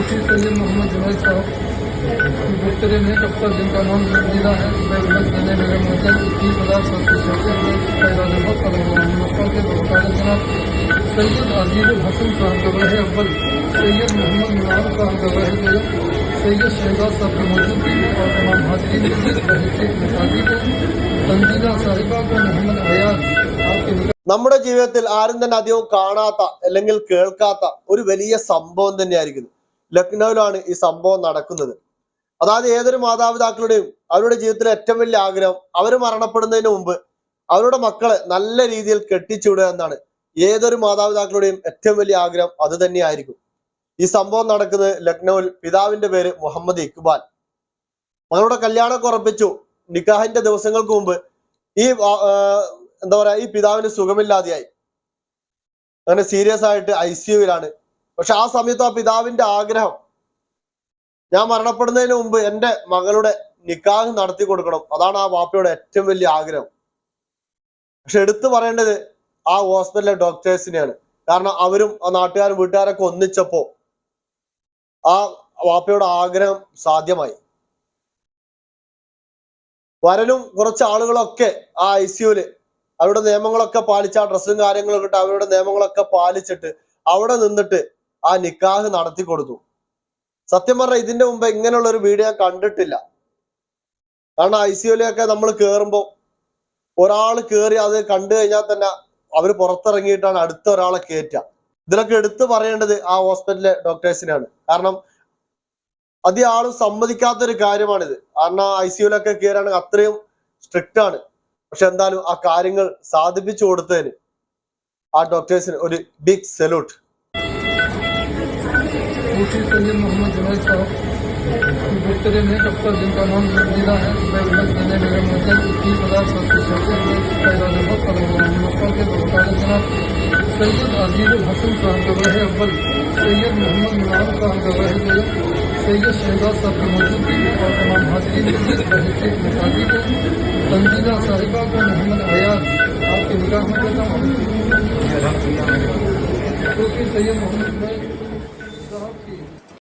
मुफ्ती सैयद मोहम्मद जुनैद साहब मुख्तरे में कफ्तर जिनका नाम जिला है मैं उल्लेख देने मेरे मोहतन तीस हज़ार सात सौ छत्तीस में पैदा नंबर पर मक्का के वकाल जनाब सैयद अजीज हसन साहब गवाह अव्वल सैयद मोहम्मद नवाब साहब गवाह जयद सैयद शहजाद साहब की मौजूदगी में और तमाम हाजरीन की बहसीत मिसाजी को तंजीला साहिबा को मोहम्मद अयाज आपके निकट നമ്മുടെ ജീവിതത്തിൽ ആരും തന്നെ അധികം കാണാത്ത അല്ലെങ്കിൽ കേൾക്കാത്ത ഒരു വലിയ സംഭവം തന്നെയായിരിക്കും ലക്നൌവിലാണ് ഈ സംഭവം നടക്കുന്നത്. അതായത് ഏതൊരു മാതാപിതാക്കളുടെയും അവരുടെ ജീവിതത്തിലെ ഏറ്റവും വലിയ ആഗ്രഹം അവർ മരണപ്പെടുന്നതിന് മുമ്പ് അവരുടെ മക്കളെ നല്ല രീതിയിൽ കെട്ടിച്ചുവിടുക എന്നാണ്. ഏതൊരു മാതാപിതാക്കളുടെയും ഏറ്റവും വലിയ ആഗ്രഹം അത് തന്നെയായിരിക്കും. ഈ സംഭവം നടക്കുന്നത് ലക്നൌവിൽ പിതാവിന്റെ പേര് മുഹമ്മദ് ഇക്ബാൽ. മകളുടെ കല്യാണം ഉറപ്പിച്ചു. നിക്കാഹിന്റെ ദിവസങ്ങൾക്ക് മുമ്പ് ഈ എന്താ പറയാ ഈ പിതാവിന് സുഖമില്ലാതെയായി. അങ്ങനെ സീരിയസ് ആയിട്ട് ഐ സി യുവിലാണ്. പക്ഷെ ആ സമയത്ത് ആ പിതാവിന്റെ ആഗ്രഹം ഞാൻ മരണപ്പെടുന്നതിന് മുമ്പ് എന്റെ മകളുടെ നിക്കാഹ് നടത്തി കൊടുക്കണം. അതാണ് ആ വാപ്പയുടെ ഏറ്റവും വലിയ ആഗ്രഹം. പക്ഷെ എടുത്തു പറയേണ്ടത് ആ ഹോസ്പിറ്റലിലെ ഡോക്ടേഴ്സിനെയാണ്. കാരണം അവരും ആ നാട്ടുകാരും വീട്ടുകാരൊക്കെ ഒന്നിച്ചപ്പോ ആ വാപ്പയുടെ ആഗ്രഹം സാധ്യമായി. വരനും കുറച്ച് ആളുകളൊക്കെ ആ ഐ സിയുൽ അവരുടെ നിയമങ്ങളൊക്കെ പാലിച്ച് ആ ഡ്രസ്സും കാര്യങ്ങളൊക്കെ ഇട്ട് അവരുടെ നിയമങ്ങളൊക്കെ പാലിച്ചിട്ട് അവിടെ നിന്നിട്ട് ആ നിക്കാഹ് നടത്തി കൊടുത്തു. സത്യം പറഞ്ഞാൽ ഇതിന്റെ മുമ്പ് ഇങ്ങനെയുള്ള ഒരു വീഡിയോ ഞാൻ കണ്ടിട്ടില്ല. കാരണം ഐ സിയുലൊക്കെ നമ്മൾ കേറുമ്പോൾ ഒരാൾ കേറി അത് കണ്ടു കഴിഞ്ഞാൽ തന്നെ അവർ പുറത്തിറങ്ങിയിട്ടാണ് അടുത്ത ഒരാളെ കയറ്റുക ഇതിലൊക്കെ എടുത്തു പറയേണ്ടത് ആ ഹോസ്പിറ്റലിലെ ഡോക്ടേഴ്സിനാണ്. കാരണം അധികം ആളും സമ്മതിക്കാത്തൊരു കാര്യമാണിത്. കാരണം ഐ സിയുലൊക്കെ കയറുകയാണെങ്കിൽ അത്രയും സ്ട്രിക്റ്റ് ആണ്. പക്ഷെ എന്തായാലും ആ കാര്യങ്ങൾ സാധിപ്പിച്ചു കൊടുത്തതിന് ആ ഡോക്ടേഴ്സിന് ഒരു ബിഗ് സല്യൂട്ട് मुफी तलीम तो मोहम्मद जुमेद साहब, की बेहतरीन है डॉक्टर जिनका नाम जिला है ज़िले मेरे मुजन इक्कीस हज़ार सात सौ चौदह के बकाले जनाब सैयद अज़ीज़ हसन साहब हैं अब्बल सैयद मोहम्मद निज़ाम साहब रहे थे सैयद शहजाद साहब की मौजूदगी और तमाम हाजरीन जिस तहकीक मुताबिक है। तंजीना साहिबा को मोहम्मद अयाज, आपके निकाह में देता हूँ क्योंकि सैयद मोहम्मद